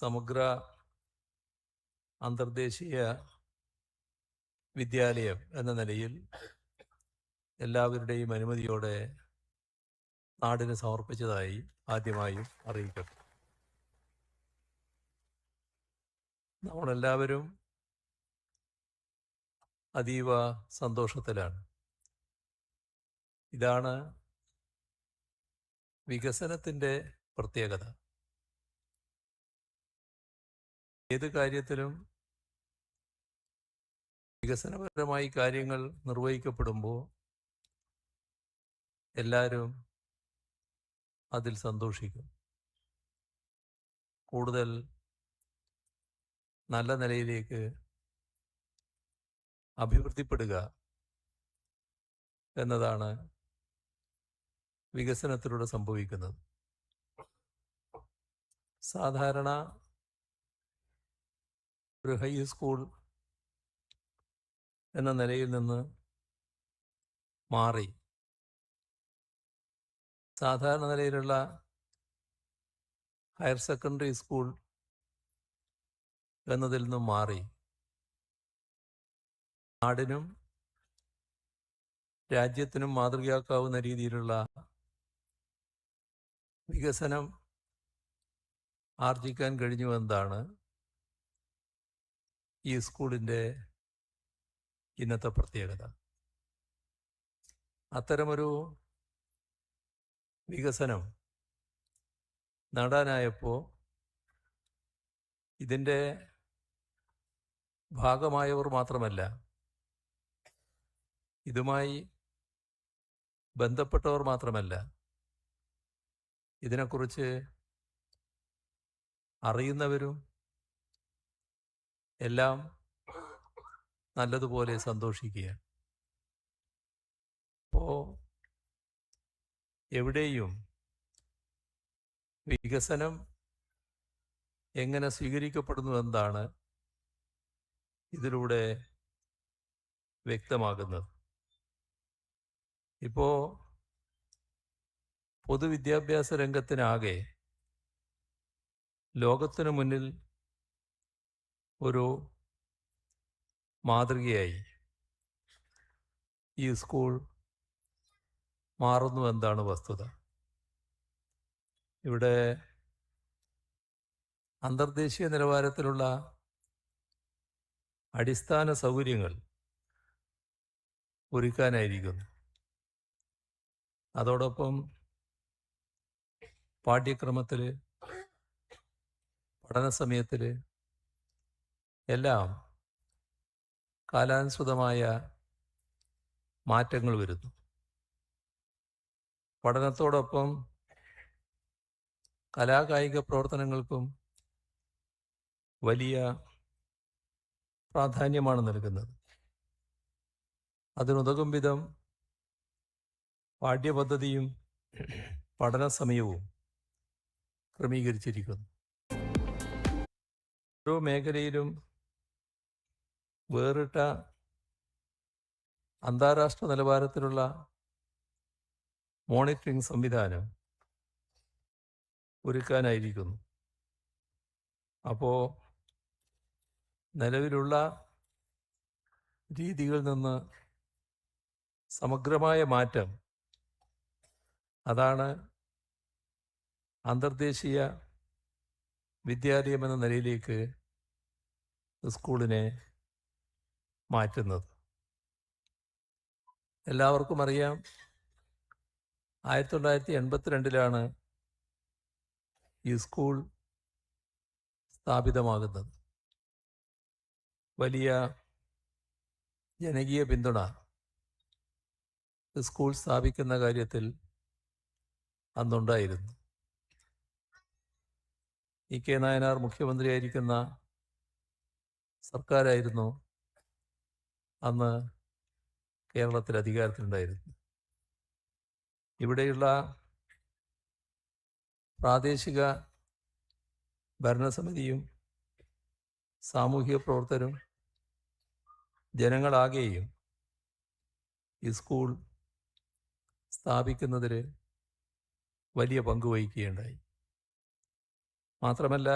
സമഗ്ര അന്തർദേശീയ വിദ്യാലയം എന്ന നിലയിൽ എല്ലാവരുടെയും അനുമതിയോടെ നാടിന് സമർപ്പിച്ചതായി ആദ്യമായും അറിയിക്കട്ടെ നമ്മളെല്ലാവരും അതീവ സന്തോഷത്തിലാണ്. ഇതാണ് വികസനത്തിന്റെ പ്രത്യേകത. ഏത് കാര്യത്തിലും വികസനപരമായി കാര്യങ്ങൾ നിർവഹിക്കപ്പെടുമ്പോൾ എല്ലാവരും അതിൽ സന്തോഷിക്കും. കൂടുതൽ നല്ല നിലയിലേക്ക് അഭിവൃദ്ധിപ്പെടുക എന്നതാണ് വികസനത്തിലൂടെ സംഭവിക്കുന്നത്. സാധാരണ ഒരു ഹൈ സ്കൂൾ എന്ന നിലയിൽ നിന്ന് മാറി. സാധാരണ നിലയിലുള്ള ഹയർ സെക്കൻഡറി സ്കൂൾ എന്നതിൽ നിന്നും മാറി. നാടിനും രാജ്യത്തിനും മാതൃകയാക്കാവുന്ന രീതിയിലുള്ള വികസനം ആർജിക്കാൻ കഴിഞ്ഞു എന്നതാണ് ഈ സ്കൂളിന്റെ ഇന്നത്തെ പ്രത്യേകത. അത്തരമൊരു വികസനം നേടാനായപ്പോൾ ഇതിന്റെ ഭാഗമായവർ മാത്രമല്ല ഇതുമായി ബന്ധപ്പെട്ടവർ മാത്രമല്ല ഇതിനെക്കുറിച്ച് അറിയുന്നവരും എല്ലാം നല്ലതുപോലെ സന്തോഷിക്കുക അപ്പോൾ എവിടെയും വികസനം എങ്ങനെ സ്വീകരിക്കപ്പെടുന്നു എന്നാണ് ഇതിലൂടെ വ്യക്തമാകുന്നത്. ഇപ്പോ പൊതുവിദ്യാഭ്യാസ രംഗത്തിനാകെ ലോകത്തിനു മുന്നിൽ ഒരു മാതൃകയായി. ഈ സ്കൂൾ മാറുന്നു എന്താണ് വസ്തുത. ഇവിടെ അന്തർദേശീയ നിലവാരത്തിലുള്ള അടിസ്ഥാന സൗകര്യങ്ങൾ ഒരുക്കാനായിരിക്കുന്നു. അതോടൊപ്പം പാഠ്യക്രമത്തിൽ പഠന സമയത്തിൽ എല്ലാം കാലാനുസൃതമായ മാറ്റങ്ങൾ വരുന്നു. പഠനത്തോടൊപ്പം കലാകായിക പ്രവർത്തനങ്ങൾക്കും വലിയ പ്രാധാന്യമാണ് നൽകുന്നത്. അതിനുതകും വിധം പാഠ്യപദ്ധതിയും പഠന സമയവും ക്രമീകരിച്ചിരിക്കുന്നു. ഓരോ മേഖലയിലും വേറിട്ട അന്താരാഷ്ട്ര നിലവാരത്തിലുള്ള മോണിറ്ററിംഗ് സംവിധാനം ഒരുക്കാനായിരിക്കുന്നു. അപ്പോൾ നിലവിലുള്ള രീതികളിൽ നിന്ന് സമഗ്രമായ മാറ്റം അതാണ് അന്തർദേശീയ വിദ്യാലയം എന്ന നിലയിലേക്ക് സ്കൂളിനെ മാറ്റുന്നത്. എല്ലാവർക്കും അറിയാം ആയിരത്തി തൊള്ളായിരത്തി എൺപത്തിരണ്ടിലാണ് ഈ സ്കൂൾ സ്ഥാപിതമാകുന്നത്. വലിയ ജനകീയ പിന്തുണ സ്കൂൾ സ്ഥാപിക്കുന്ന കാര്യത്തിൽ അന്നുണ്ടായിരുന്നു. ഇ കെ നായനാർ മുഖ്യമന്ത്രിയായിരിക്കുന്ന സർക്കാരായിരുന്നു അന്ന് കേരളത്തിൽ അധികാരത്തിലുണ്ടായിരുന്നു. ഇവിടെയുള്ള പ്രാദേശിക ഭരണസമിതിയും സാമൂഹിക പ്രവർത്തകരും ജനങ്ങളാകെയും ഈ സ്കൂൾ സ്ഥാപിക്കുന്നതിൽ വലിയ പങ്ക് വഹിക്കുകയുണ്ടായി. മാത്രമല്ല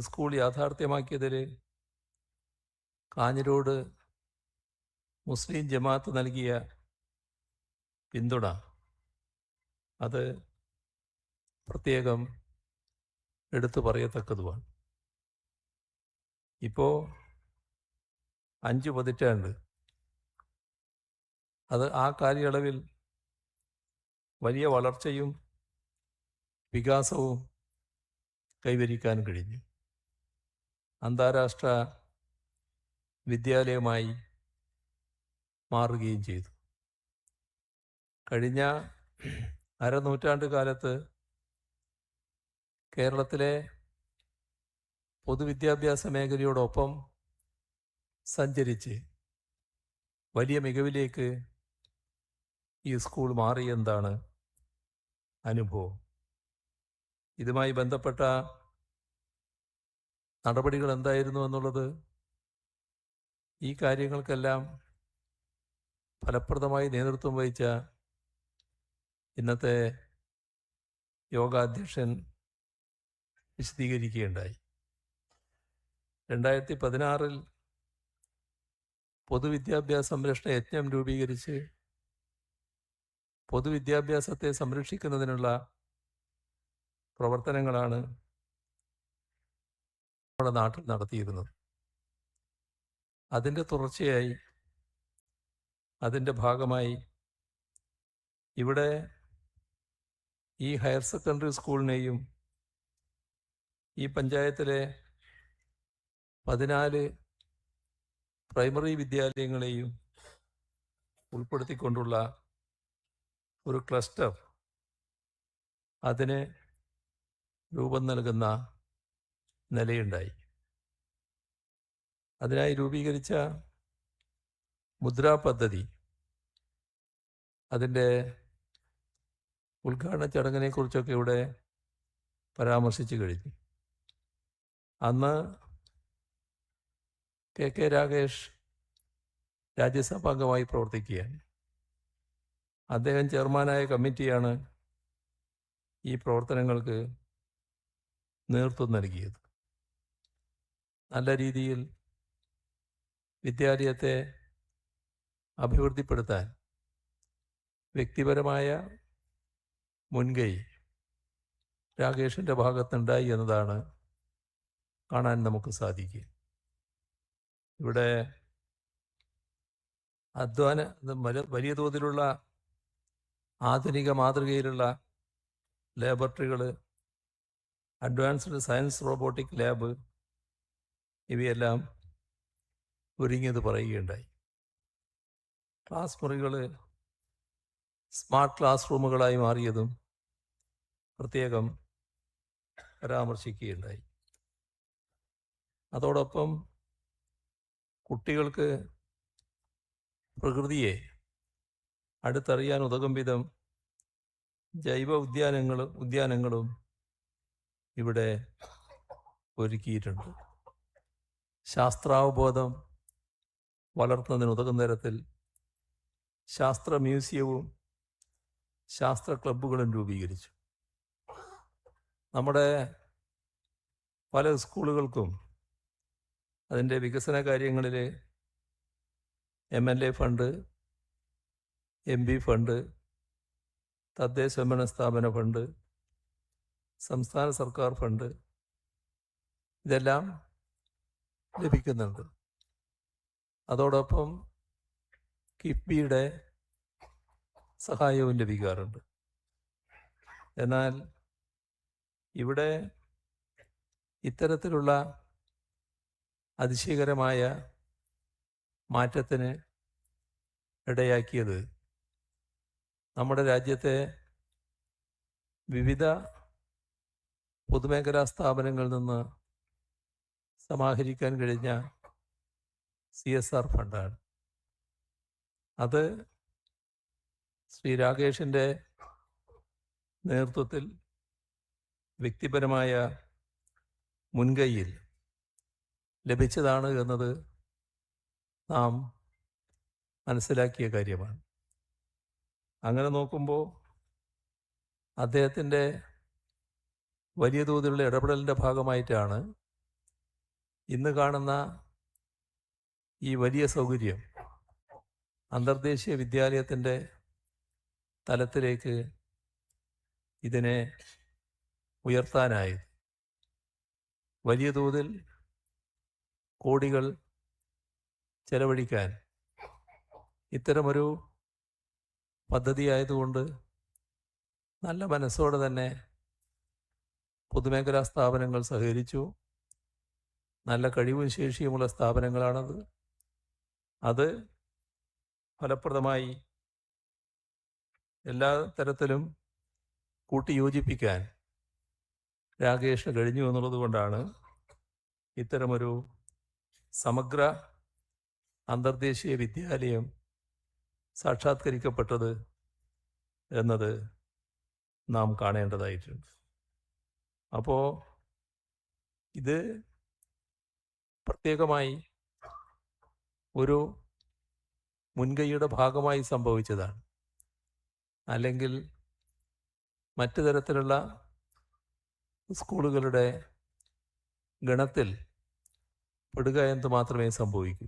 സ്കൂൾ യാഥാർത്ഥ്യമാക്കിയതിൽ കാഞ്ഞിരോട് മുസ്ലിം ജമാഅത്ത് നൽകിയ പിന്തുണ. അത് പ്രത്യേകം എടുത്തു പറയത്തക്കതുമാണ്. ഇപ്പോൾ അഞ്ച് പതിറ്റാണ്ട് അത് ആ കാലയളവിൽ വലിയ വളർച്ചയും വികാസവും കൈവരിക്കാൻ കഴിഞ്ഞു. അന്താരാഷ്ട്ര വിദ്യാലയമായി മാറുകയും ചെയ്തു. കഴിഞ്ഞ അരനൂറ്റാണ്ട് കാലത്ത് കേരളത്തിലെ പൊതുവിദ്യാഭ്യാസ മേഖലയോടൊപ്പം സഞ്ചരിച്ച് വലിയ മികവിലേക്ക് ഈ സ്കൂൾ മാറിയെന്താണ് അനുഭവം. ഇതുമായി ബന്ധപ്പെട്ട നടപടികൾ എന്തായിരുന്നു എന്നുള്ളത് ഈ കാര്യങ്ങൾക്കെല്ലാം ഫലപ്രദമായി നേതൃത്വം വഹിച്ച ഇന്നത്തെ യോഗാധ്യക്ഷൻ വിശദീകരിക്കുകയുണ്ടായി. രണ്ടായിരത്തി പതിനാറിൽ പൊതുവിദ്യാഭ്യാസ സംരക്ഷണ യജ്ഞം രൂപീകരിച്ച് പൊതുവിദ്യാഭ്യാസത്തെ സംരക്ഷിക്കുന്നതിനുള്ള പ്രവർത്തനങ്ങളാണ് നമ്മുടെ നാട്ടിൽ നടത്തിയിരുന്നത്. അതിന്റെ തുടർച്ചയായി അതിന്റെ ഭാഗമായി ഇവിടെ ഈ ഹയർ സെക്കൻഡറി സ്കൂളിനെയും ഈ പഞ്ചായത്തിലെ പതിനാല് പ്രൈമറി വിദ്യാലയങ്ങളെയും ഉൾപ്പെടുത്തിക്കൊണ്ടുള്ള ഒരു ക്ലസ്റ്റർ അതിന് രൂപം നൽകുന്ന നിലയുണ്ടായി. അതിനായി രൂപീകരിച്ച മുദ്രാ പദ്ധതി അതിന്റെ ഉദ്ഘാടന ചടങ്ങിനെ കുറിച്ചൊക്കെ ഇവിടെ പരാമർശിച്ചു കഴിഞ്ഞു. അന്ന് കെ കെ രാകേഷ് രാജ്യസഭാംഗമായി പ്രവർത്തിക്കുകയാണ്. അദ്ദേഹം ചെയർമാനായ കമ്മിറ്റിയാണ് ഈ പ്രവർത്തനങ്ങൾക്ക് നേതൃത്വം നൽകിയത്. നല്ല രീതിയിൽ വിദ്യാലയത്തെ അഭിവൃദ്ധിപ്പെടുത്താൻ വ്യക്തിപരമായ മുൻകൈ രാകേഷിന്റെ ഭാഗത്തുണ്ടായി എന്നതാണ് കാണാൻ നമുക്ക് സാധിക്കുക. ഇവിടെ അധ്വാന വലിയ തോതിലുള്ള ആധുനിക മാതൃകയിലുള്ള ലാബറട്ടറികൾ അഡ്വാൻസ്ഡ് സയൻസ് റോബോട്ടിക് ലാബ് ഇവയെല്ലാം ഒരുങ്ങിയത് പറയുകയുണ്ടായി. ക്ലാസ് മുറികൾ സ്മാർട്ട് ക്ലാസ് റൂമുകളായി മാറിയതും പ്രത്യേകം പരാമർശിക്കുകയുണ്ടായി. അതോടൊപ്പം കുട്ടികൾക്ക് പ്രകൃതിയെ അടുത്തറിയാൻ ഉതകും വിധം ജൈവ ഉദ്യാനങ്ങൾ ഉദ്യാനങ്ങളും ഇവിടെ ഒരുക്കിയിട്ടുണ്ട്. ശാസ്ത്രാവബോധം വളർത്തുന്നതിന് ഉതകുന്ന തരത്തിൽ ശാസ്ത്ര മ്യൂസിയവും ശാസ്ത്ര ക്ലബ്ബുകളും രൂപീകരിച്ചു. നമ്മുടെ പല സ്കൂളുകൾക്കും അതിന്റെ വികസന കാര്യങ്ങളിൽ M L A fund M P fund തദ്ദേശ ഭരണ സ്ഥാപന ഫണ്ട് സംസ്ഥാന സർക്കാർ ഫണ്ട് ഇതെല്ലാം ലഭിക്കുന്നുണ്ട്. അതോടൊപ്പം കിഫ്ബിയുടെ സഹായവും ലഭിക്കാറുണ്ട്. എന്നാൽ ഇവിടെ ഇത്തരത്തിലുള്ള അതിശയകരമായ മാറ്റത്തിന് ഇടയാക്കിയത് നമ്മുടെ രാജ്യത്തെ വിവിധ പൊതുമേഖലാ സ്ഥാപനങ്ങളിൽ നിന്ന് സമാഹരിക്കാൻ കഴിഞ്ഞ സി എസ് ആർ ഫണ്ടാണ്. അത് ശ്രീ രാകേഷിന്റെ നേതൃത്വത്തിൽ വ്യക്തിപരമായ മുൻകൈയിൽ ലഭിച്ചതാണ് എന്നത് നാം മനസ്സിലാക്കിയ കാര്യമാണ്. അങ്ങനെ നോക്കുമ്പോൾ അദ്ദേഹത്തിന്റെ വലിയ തോതിലുള്ള ഇടപെടലിന്റെ ഭാഗമായിട്ടാണ് ഇന്ന് കാണുന്ന ഈ വലിയ സൗകര്യം അന്തർദേശീയ വിദ്യാലയത്തിന്റെ തലത്തിലേക്ക് ഇതിനെ ഉയർത്താനായി വലിയ തോതിൽ കോടികൾ ചെലവഴിക്കാൻ ഇത്തരമൊരു പദ്ധതി ആയതുകൊണ്ട് നല്ല മനസ്സോടെ തന്നെ പൊതുമേഖലാ സ്ഥാപനങ്ങൾ സഹകരിച്ചു. നല്ല കഴിവും ശേഷിയുമുള്ള സ്ഥാപനങ്ങളാണത്. അത് ഫലപ്രദമായി എല്ലാ തരത്തിലും കൂട്ടിയോജിപ്പിക്കാൻ രാകേഷ് കഴിഞ്ഞു എന്നുള്ളത് കൊണ്ടാണ് ഇത്തരമൊരു സമഗ്ര അന്തർദേശീയ വിദ്യാലയം സാക്ഷാത്കരിക്കപ്പെട്ടത് എന്നത് നാം കാണേണ്ടതായിട്ടുണ്ട്. അപ്പോൾ ഇത് പ്രത്യേകമായി ഒരു മുൻകൈയുടെ ഭാഗമായി സംഭവിച്ചതാണ്. അല്ലെങ്കിൽ മറ്റു തരത്തിലുള്ള സ്കൂളുകളുടെ ഗണത്തിൽ പെടുക എന്ന് മാത്രമേ സംഭവിക്കൂ.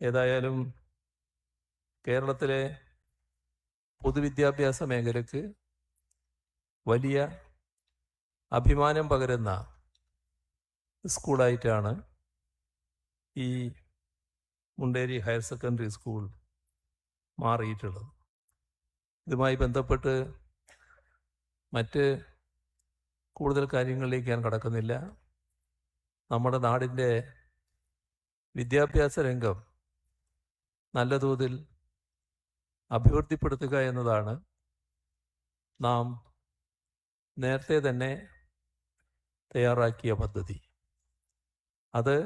ഏതായാലും കേരളത്തിലെ പൊതുവിദ്യാഭ്യാസ മേഖലയ്ക്ക് വലിയ അഭിമാനം പകരുന്ന സ്കൂളായിട്ടാണ് ഈ മുണ്ടേരി ഹയർ സെക്കൻഡറി സ്കൂൾ മാറിയിട്ടുള്ളത്. ഇതുമായി ബന്ധപ്പെട്ട് മറ്റ് കൂടുതൽ കാര്യങ്ങളിലേക്ക് ഞാൻ കടക്കുന്നില്ല. നമ്മുടെ നാടിന്റെ വിദ്യാഭ്യാസ രംഗം നല്ല തോതിൽ അഭിവൃദ്ധിപ്പെടുത്തുക എന്നതാണ് നാം നേരത്തെ തന്നെ തയ്യാറാക്കിയ പദ്ധതി. അത്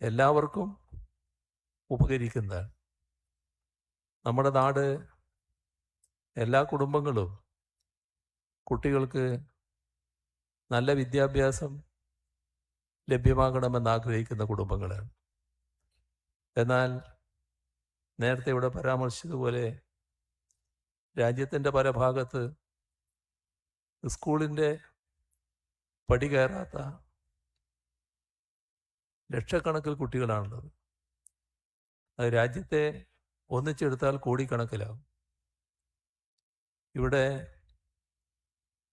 എല്ലാവർക്കും ഉപകരിക്കുന്നതാണ്. നമ്മുടെ നാട് എല്ലാ കുടുംബങ്ങളും കുട്ടികൾക്ക് നല്ല വിദ്യാഭ്യാസം ലഭ്യമാകണമെന്ന് ആഗ്രഹിക്കുന്ന കുടുംബങ്ങളാണ്. എന്നാൽ നേരത്തെ ഇവിടെ പരാമർശിച്ചതുപോലെ രാജ്യത്തിന്റെ പല ഭാഗത്ത് സ്കൂളിന്റെ പടി കയറാത്ത ലക്ഷക്കണക്കിൽ കുട്ടികളാണുള്ളത്. അത് രാജ്യത്തെ ഒന്നിച്ചെടുത്താൽ കോടിക്കണക്കിലാവും. ഇവിടെ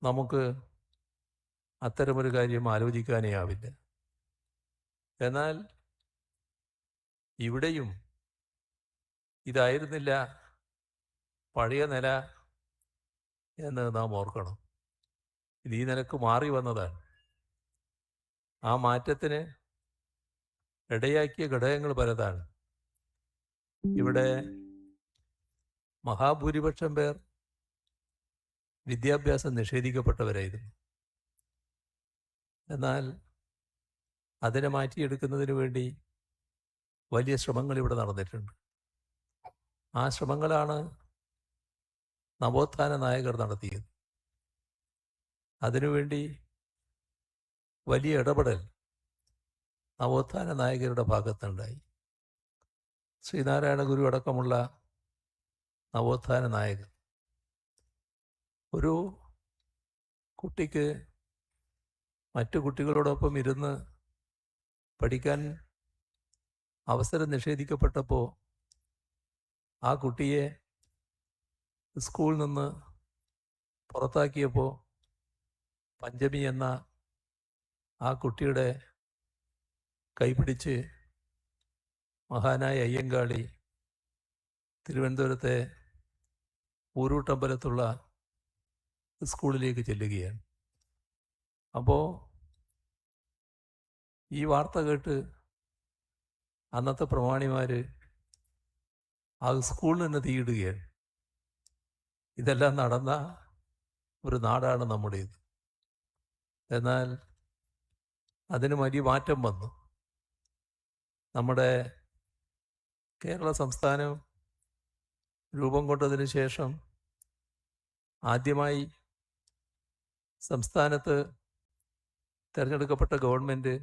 നമുക്ക് അത്തരമൊരു കാര്യം ആലോചിക്കാനേ ആവില്ല. എന്നാൽ ഇവിടെയും ഇതായിരുന്നില്ല പഴയ നില എന്ന് നാം ഓർക്കണം. ഇത് ഈ നിലയ്ക്ക് മാറി വന്നതാണ്. ആ മാറ്റത്തിന് ഇടയാക്കിയ ഘടകങ്ങൾ പലതാണ്. ഇവിടെ മഹാഭൂരിപക്ഷം പേർ വിദ്യാഭ്യാസം നിഷേധിക്കപ്പെട്ടവരായിരുന്നു. എന്നാൽ അതിനെ മാറ്റിയെടുക്കുന്നതിന് വേണ്ടി വലിയ ശ്രമങ്ങൾ ഇവിടെ നടന്നിട്ടുണ്ട്. ആ ശ്രമങ്ങളാണ് നവോത്ഥാന നായകർ നടത്തിയത്. അതിനുവേണ്ടി വലിയ ഇടപെടൽ നവോത്ഥാന നായകരുടെ ഭാഗത്തുണ്ടായി. ശ്രീനാരായണ ഗുരു അടക്കമുള്ള നവോത്ഥാന നായകർ ഒരു കുട്ടിക്ക് മറ്റു കുട്ടികളോടൊപ്പം ഇരുന്ന് പഠിക്കാൻ അവസരം നിഷേധിക്കപ്പെട്ടപ്പോൾ ആ കുട്ടിയെ സ്കൂളിൽ നിന്ന് പുറത്താക്കിയപ്പോൾ പഞ്ചമി എന്ന ആ കുട്ടിയുടെ കൈപിടിച്ച് മഹാനായ അയ്യങ്കാളി തിരുവനന്തപുരത്തെ ഊരൂട്ടമ്പലത്തുള്ള സ്കൂളിലേക്ക് ചെല്ലുകയാണ്. അപ്പോൾ ഈ വാർത്ത കേട്ട് അന്നത്തെ പ്രമാണിമാർ ആ സ്കൂളിൽ തന്നെ തീയിടുകയാണ് ഇതെല്ലാം നടന്ന ഒരു നാടാണ് നമ്മുടേത്. എന്നാൽ അതിന് വലിയ മാറ്റം വന്നു. നമ്മുടെ കേരള സംസ്ഥാനം രൂപം കൊണ്ടതിന് ശേഷം ആദ്യമായി സംസ്ഥാനത്ത് തിരഞ്ഞെടുക്കപ്പെട്ട ഗവൺമെന്റ്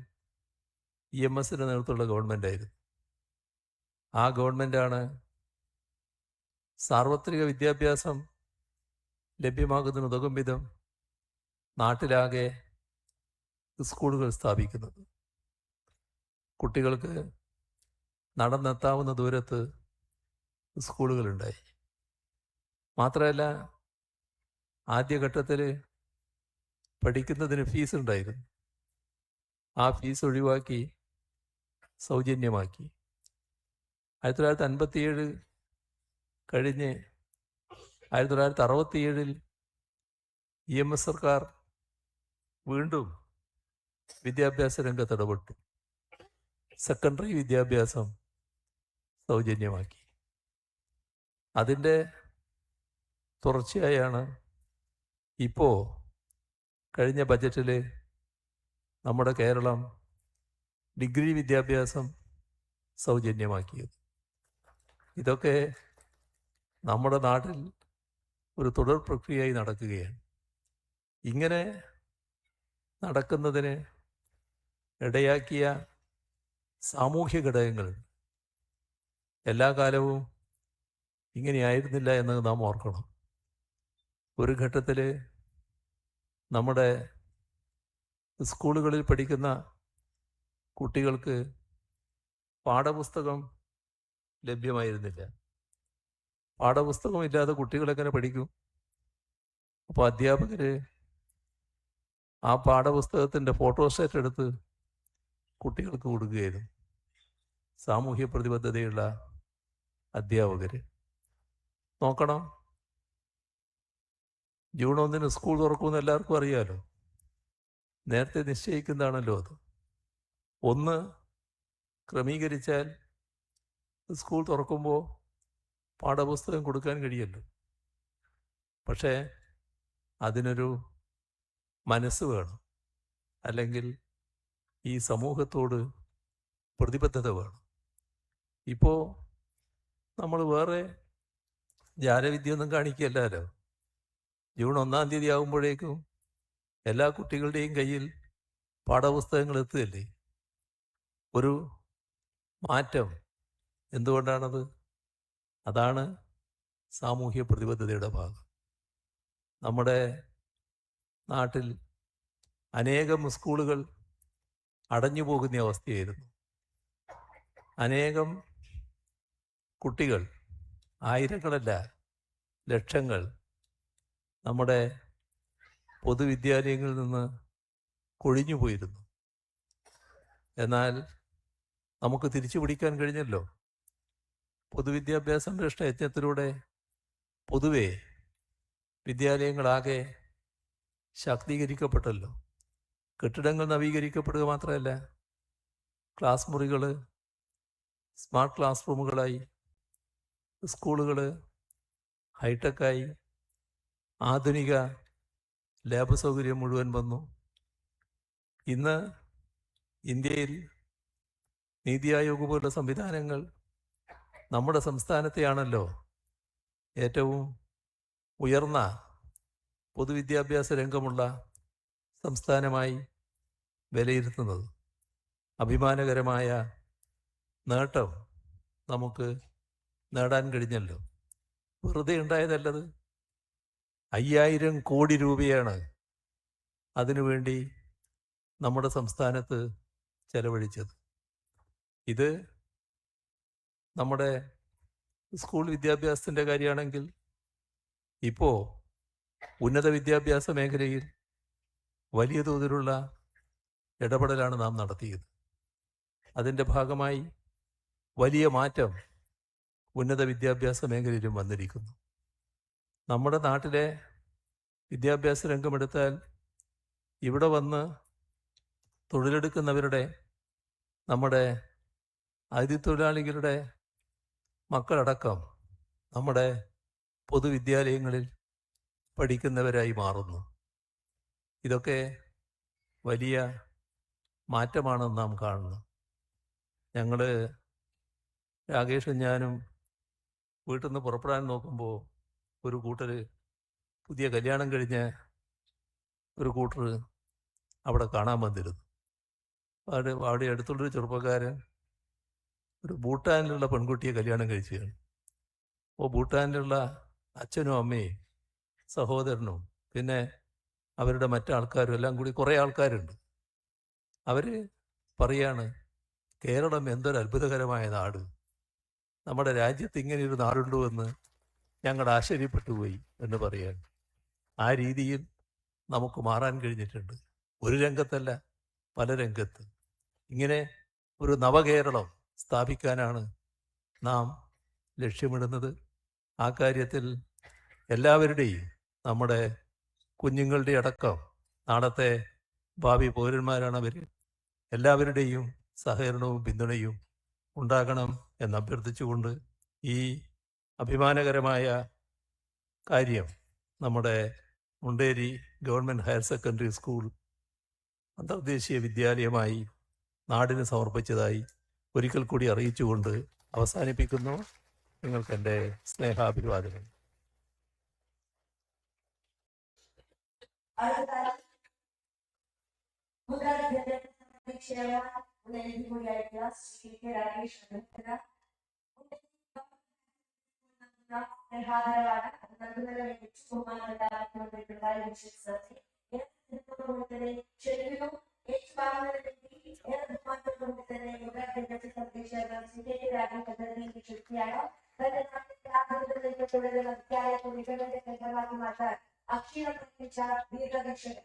ഇ എം എസിന്റെ നേതൃത്വമുള്ള ഗവൺമെന്റായിരുന്നു ആ ഗവൺമെന്റാണ് സാർവത്രിക വിദ്യാഭ്യാസം ലഭ്യമാകുന്നതിന് ഉതകും വിധം നാട്ടിലാകെ സ്കൂളുകൾ സ്ഥാപിക്കുന്നത്. കുട്ടികൾക്ക് നടന്നെത്താവുന്ന ദൂരത്ത് സ്കൂളുകളുണ്ടായി. മാത്രമല്ല ആദ്യഘട്ടത്തിൽ പഠിക്കുന്നതിന് ഫീസ് ഉണ്ടായിരുന്നു ആ ഫീസ് ഒഴിവാക്കി സൗജന്യമാക്കി. ആയിരത്തി തൊള്ളായിരത്തി അൻപത്തിയേഴ് കഴിഞ്ഞ് ആയിരത്തി തൊള്ളായിരത്തി അറുപത്തിയേഴിൽ ഇ എം എസ് സർക്കാർ വീണ്ടും വിദ്യാഭ്യാസ രംഗത്ത് ഇടപെട്ടു. സെക്കൻഡറി വിദ്യാഭ്യാസം സൗജന്യമാക്കി. അതിന്റെ തുടർച്ചയായാണ് ഇപ്പോൾ കഴിഞ്ഞ ബജറ്റിൽ നമ്മുടെ കേരളം ഡിഗ്രി വിദ്യാഭ്യാസം സൗജന്യമാക്കിയത്. ഇതൊക്കെ നമ്മുടെ നാട്ടിൽ ഒരു തുടർ പ്രക്രിയയായി നടക്കുകയാണ്. ഇങ്ങനെ നടക്കുന്നതിന് ഇടയാക്കിയ സാമൂഹ്യ ഘടകങ്ങൾ എല്ലാ കാലവും ഇങ്ങനെയായിരുന്നില്ല എന്ന് നാം ഓർക്കണം. ഒരു ഘട്ടത്തിൽ നമ്മുടെ സ്കൂളുകളിൽ പഠിക്കുന്ന കുട്ടികൾക്ക് പാഠപുസ്തകം ലഭ്യമായിരുന്നില്ല. പാഠപുസ്തകം ഇല്ലാതെ കുട്ടികളെങ്ങനെ പഠിക്കും? അപ്പോൾ അധ്യാപകർ ആ പാഠപുസ്തകത്തിന്റെ ഫോട്ടോസ്റ്റേറ്റ് എടുത്ത് കുട്ടികൾക്ക് കൊടുക്കുകയായിരുന്നു. സാമൂഹ്യ പ്രതിബദ്ധതയുള്ള അധ്യാപകർ. നോക്കണം. ജൂൺ ഒന്നിന് സ്കൂൾ തുറക്കുമെന്ന് എല്ലാവർക്കും അറിയാമല്ലോ നേരത്തെ നിശ്ചയിക്കുന്നതാണല്ലോ അത്. ഒന്ന് ക്രമീകരിച്ചാൽ സ്കൂൾ തുറക്കുമ്പോൾ പാഠപുസ്തകം കൊടുക്കാൻ കഴിയല്ലോ. പക്ഷേ അതിനൊരു മനസ്സ് വേണം. അല്ലെങ്കിൽ ഈ സമൂഹത്തോട് പ്രതിബദ്ധത വേണം. ഇപ്പോൾ നമ്മൾ വേറെ ജാലവിദ്യയൊന്നും കാണിക്കുകയല്ലോ ജൂൺ ഒന്നാം തീയതി ആകുമ്പോഴേക്കും എല്ലാ കുട്ടികളുടെയും കയ്യിൽ പാഠപുസ്തകങ്ങൾ എത്തുകയല്ലേ? ഒരു മാറ്റം എന്തുകൊണ്ടാണത്? അതാണ് സാമൂഹ്യ പ്രതിബദ്ധതയുടെ ഭാഗം. നമ്മുടെ നാട്ടിൽ അനേകം സ്കൂളുകൾ അടഞ്ഞു പോകുന്ന അവസ്ഥയായിരുന്നു. അനേകം കുട്ടികൾ ആയിരങ്ങളല്ല ലക്ഷങ്ങൾ നമ്മുടെ പൊതുവിദ്യാലയങ്ങളിൽ നിന്ന് കൊഴിഞ്ഞു പോയിരുന്നു എന്നാൽ നമുക്ക് തിരിച്ചു പിടിക്കാൻ കഴിഞ്ഞല്ലോ. പൊതുവിദ്യാഭ്യാസ സംരക്ഷണ യജ്ഞത്തിലൂടെ പൊതുവെ വിദ്യാലയങ്ങളാകെ ശാക്തീകരിക്കപ്പെട്ടല്ലോ. കെട്ടിടങ്ങൾ നവീകരിക്കപ്പെടുക മാത്രമല്ല ക്ലാസ് മുറികൾ സ്മാർട്ട് ക്ലാസ് റൂമുകളായി സ്കൂളുകൾ ഹൈടെക്കായി ആധുനിക ലാബ് സൗകര്യം മുഴുവൻ വന്നു. ഇന്ന് ഇന്ത്യയിൽ നീതി ആയോഗ് പോലുള്ള സംവിധാനങ്ങൾ നമ്മുടെ സംസ്ഥാനത്തെയാണല്ലോ ഏറ്റവും ഉയർന്ന പൊതുവിദ്യാഭ്യാസ രംഗമുള്ള സംസ്ഥാനമായി വിലയിരുത്തുന്നത്. അഭിമാനകരമായ നേട്ടം നമുക്ക് നേടാൻ കഴിഞ്ഞല്ലോ. വെറുതെ ഉണ്ടായതല്ലത്. അയ്യായിരം കോടി രൂപയാണ് അതിനുവേണ്ടി നമ്മുടെ സംസ്ഥാനത്ത് ചെലവഴിച്ചത്. ഇത് നമ്മുടെ സ്കൂൾ വിദ്യാഭ്യാസത്തിന്റെ കാര്യമാണെങ്കിൽ ഇപ്പോൾ ഉന്നത വിദ്യാഭ്യാസ മേഖലയിൽ വലിയ തോതിലുള്ള ഇടപെടലാണ് നാം നടത്തിയത്. അതിന്റെ ഭാഗമായി വലിയ മാറ്റം ഉന്നത വിദ്യാഭ്യാസ മേഖലയിലും വന്നിരിക്കുന്നു. നമ്മുടെ നാട്ടിലെ വിദ്യാഭ്യാസ രംഗമെടുത്താൽ ഇവിടെ വന്ന് തൊഴിലെടുക്കുന്നവരുടെ നമ്മുടെ അതിഥി തൊഴിലാളികളുടെ മക്കളടക്കം നമ്മുടെ പൊതുവിദ്യാലയങ്ങളിൽ പഠിക്കുന്നവരായി മാറുന്നു. ഇതൊക്കെ വലിയ മാറ്റമാണെന്ന് നാം കാണുന്നു. ഞങ്ങൾ രാകേഷും ഞാനും വീട്ടിൽ നിന്ന് പുറപ്പെടാൻ നോക്കുമ്പോൾ ഒരു കൂട്ടർ പുതിയ കല്യാണം കഴിഞ്ഞ ഒരു കൂട്ടർ അവിടെ കാണാൻ വന്നിരുന്നു. അവിടെ അവിടെ അടുത്തുള്ളൊരു ചെറുപ്പക്കാരൻ ഒരു ഭൂട്ടാനിലുള്ള പെൺകുട്ടിയെ കല്യാണം കഴിക്കുകയാണ് അപ്പോൾ ഭൂട്ടാനിലുള്ള അച്ഛനും അമ്മയും സഹോദരനും പിന്നെ അവരുടെ മറ്റാൾക്കാരും എല്ലാം കൂടി കുറേ ആൾക്കാരുണ്ട്. അവർ പറയാണ് കേരളം എന്തൊരു അത്ഭുതകരമായ നാട്. നമ്മുടെ രാജ്യത്ത് ഇങ്ങനെ ഒരു നാടുണ്ടോ എന്ന് ഞങ്ങൾ ആശ്ചര്യപ്പെട്ടു പോയി എന്ന് പറയാൻ. ആ രീതിയിൽ നമുക്ക് മാറാൻ കഴിഞ്ഞിട്ടുണ്ട്. ഒരു രംഗത്തല്ല പല രംഗത്ത്. ഇങ്ങനെ ഒരു നവകേരളം സ്ഥാപിക്കാനാണ് നാം ലക്ഷ്യമിടുന്നത്. ആ കാര്യത്തിൽ എല്ലാവരുടെയും നമ്മുടെ കുഞ്ഞുങ്ങളുടെ അടക്കം നാളത്തെ ഭാവി പൗരന്മാരാണ് അവർ എല്ലാവരുടെയും സഹകരണവും പിന്തുണയും ഉണ്ടാകണം എന്ന് അഭ്യർത്ഥിച്ചുകൊണ്ട് ഈ അഭിമാനകരമായ കാര്യം നമ്മുടെ Munderi government higher secondary school അന്തർദേശീയ വിദ്യാലയമായി നാടിന് സമർപ്പിച്ചതായി ഒരിക്കൽ കൂടി അറിയിച്ചുകൊണ്ട് അവസാനിപ്പിക്കുന്നു. നിങ്ങൾക്ക് എന്റെ സ്നേഹാഭിവാദനം അടുത്തതായി മുദ്രാവിദ്യാഭ്യാസ ಉದಯದಿಗುಳಿಯಾಗಿಲ್ಲ ಶ್ರೀಗೆ ರಾಜೇಶ್ ನಂತರ ನಿರ್ಹಾರವಾದ ನಂತರ ಹೆಚ್ಚು ಕುಮಾರದಲ್ಲಿ ವೀಕ್ಷಿಸುತ್ತದೆ ಏನಾಗುತ್ತದೆ ಶರೀರವು ಹೆಚ್ಚು ಭಾಗದಲ್ಲಿ ಏನಾದ್ರು ಮಾತನಾಡುತ್ತದೆ ಯೋಗಾಭ್ಯಾಸ ಸಂದೇಶದಲ್ಲಿ ರಾಜೇಶದಲ್ಲಿ ಶಕ್ತಿಯಾಗ ಅಕ್ಷರ ಪ್ರತಿಚಾರ ದೀರ್ಘ ದಕ್ಷತೆ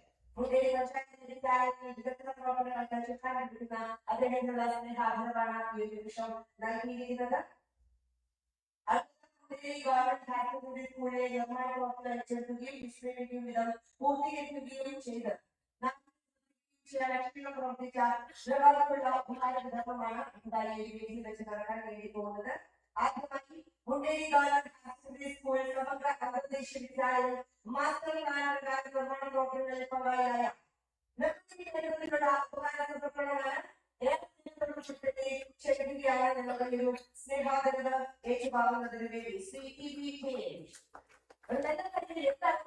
തന്നെ മുദ്രാവിദ്യാഭ്യാസ സമിതി chairman Shri K K Rajesh അദ്ദേഹത്തെ ക്ഷണിക്കുകയാണ് തന്റെ നാട്ടിലെ ആധുനികതയിലേക്ക് തുടരുന്ന വിദ്യാലയത്തെ മികവിന്റെ കേന്ദ്രമാക്കി മാറ്റാൻ അക്ഷീണം പ്രയത്നിച്ച ദീർഘദർശകൻ മുതലേ പഞ്ചായത്തിന്റെ വിദ്യാലയത്തിൽ വികസന പ്രവർത്തനങ്ങൾക്ക് ചുക്കാനെടുക്കുന്ന അദ്ദേഹത്തിനുള്ള സ്നേഹാഗ്രഹമാണ് ഈ ഒരു നിമിഷം നൽകിയിരിക്കുന്നത് അടുത്ത ഗവൺമെന്റ് ഹയർ സെക്കൻഡറി സ്കൂളിലെ നിർമ്മാണ പ്രവർത്തനം ചെലുത്തുകയും വിസ്മരിക്കുകയും വിധം പൂർത്തീകരിക്കുകയും ചെയ്ത് ലക്ഷ്യം പ്രവർത്തിച്ച നിലവാരമുള്ള ഉപഹാരവിതരണമാണ് എന്തായാലും ഈ വേദിയിൽ വെച്ച് നടക്കാൻ വേണ്ടി പോകുന്നത് ആദ്യമായി Munderi government higher secondary school സമഗ്ര അന്തർദേശീയ വിദ്യാലയം മാസ്റ്റർ പ്ലാൻ പ്രകാരം നിർമ്മാണ പ്രവർത്തനങ്ങളിൽ പങ്കാളിയായ നിർമ്മിതിയിലുള്ള എന്നുള്ള ഒരു സ്നേഹാദരത ഏറ്റുവാങ്ങുന്നതിന് വേണ്ടി സി ടി ബി കെ ഒരു നല്ല കാര്യത്തിൽ എന്താണ്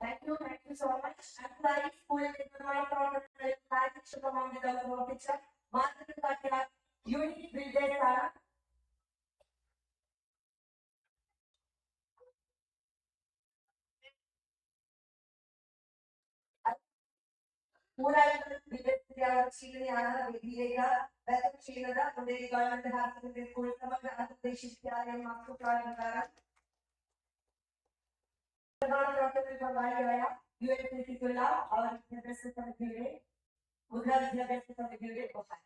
Thank you, thank you so much. അടുത്തതായി സ്കൂളിൽ നിർമ്മാണ പ്രവർത്തനങ്ങളിൽ കാര്യക്ഷമമായി വിധം പ്രവർത്തിച്ച മാതൃകാട്ടിയ ಕ್ಷೀಣಯಾಗಿದೆಯೇಗ ಬೆತ್ತ ಕ್ಷೀಣದ ಮುಂದೆ ಗೌರ್ಮೆಂಟ್ ಆಸ್ಪತ್ರೆ ಕುಳಿತವಾಗ ಉದ್ದೇಶಿಸಿದ್ದಾರೆ ಮತ್ತು ಪ್ರಾಧಿಕಾರ डॉक्टर करवाया गया यूएनपीटी कुल्ला और विद्याभ्यास समिति में मुद्रा विद्याभ्यास समिति में भोपाल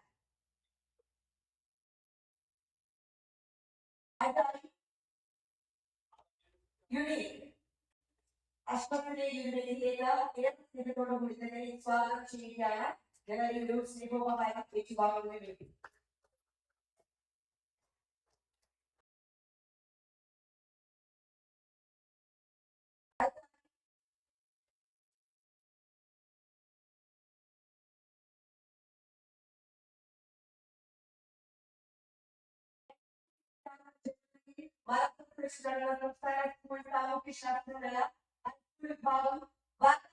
यूनिट ಅಷ್ಟೊಂದು ಯೂನಿಟ್ ಈಗ ಎರಡು ತೆಗೆದುಕೊಂಡು ಹೋಗಿದ್ದೇನೆ ಸ್ವಾಗತ ಶ್ರೀ സ്നേഹത്തോടുകൂടി തന്നെ സ്വാഗതം ചെയ്യുകയാണ് ഞങ്ങൾ ഈ ഒരു സ്നേഹോപഹാരം ഏറ്റുവാങ്ങുന്നതിന് വേണ്ടി മലപ്പുറം സംസ്ഥാന സ്കൂൾ സാമൂഹ്യ ശാസ്ത്രമേള അഞ്ച് വിഭാഗം വാർത്താ